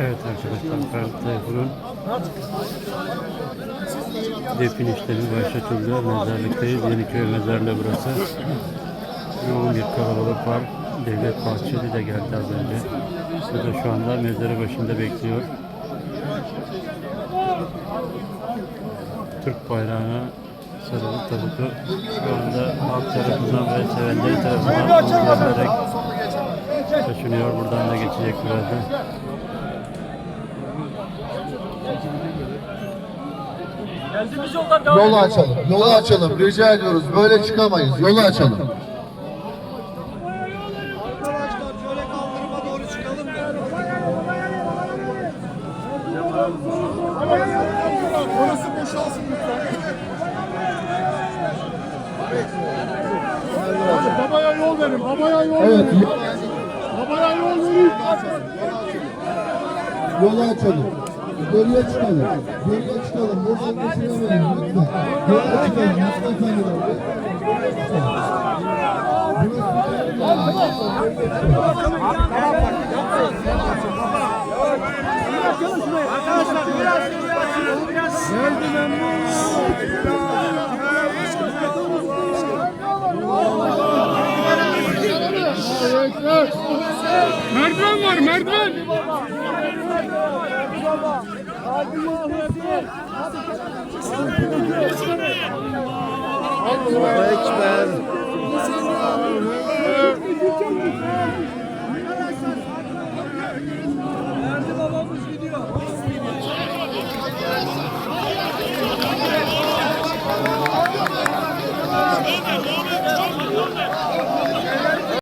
Evet arkadaşlar Ferdi Tayfur'un defin işlemi başlatıldı. Mezarlıktayız. Yeniköy mezarlığı burası. Yoğun bir kalabalık var. Devlet Bahçeli de geldi az önce. O da şu anda mezarı başında bekliyor. Türk bayrağına sarılı tabutu şu anda halk tarafından ve sevenleri tarafından uygulanarak taşınıyor. Buradan da geçecek birazdan. Yolu açalım. Yolu açalım. Rica ediyoruz. Böyle çıkamayız. Yolu açalım. Arkadaşlar şöyle kaldırıma doğru çıkalım da. Orası boşalsın lütfen. Babaya yol verin, babaya yol Evet. verin. Babaya yol verin. Yolu açalım. Geriye çıkalım. Geriye çıkalım. Yolun başına verin lütfen. Geriye çıkalım. Lütfen efendim. Arkadaşlar biraz biraz. Merdiven var merdiven. Allahu Ekber. Nerede babamız gidiyor? Hayır, hayır, hayır.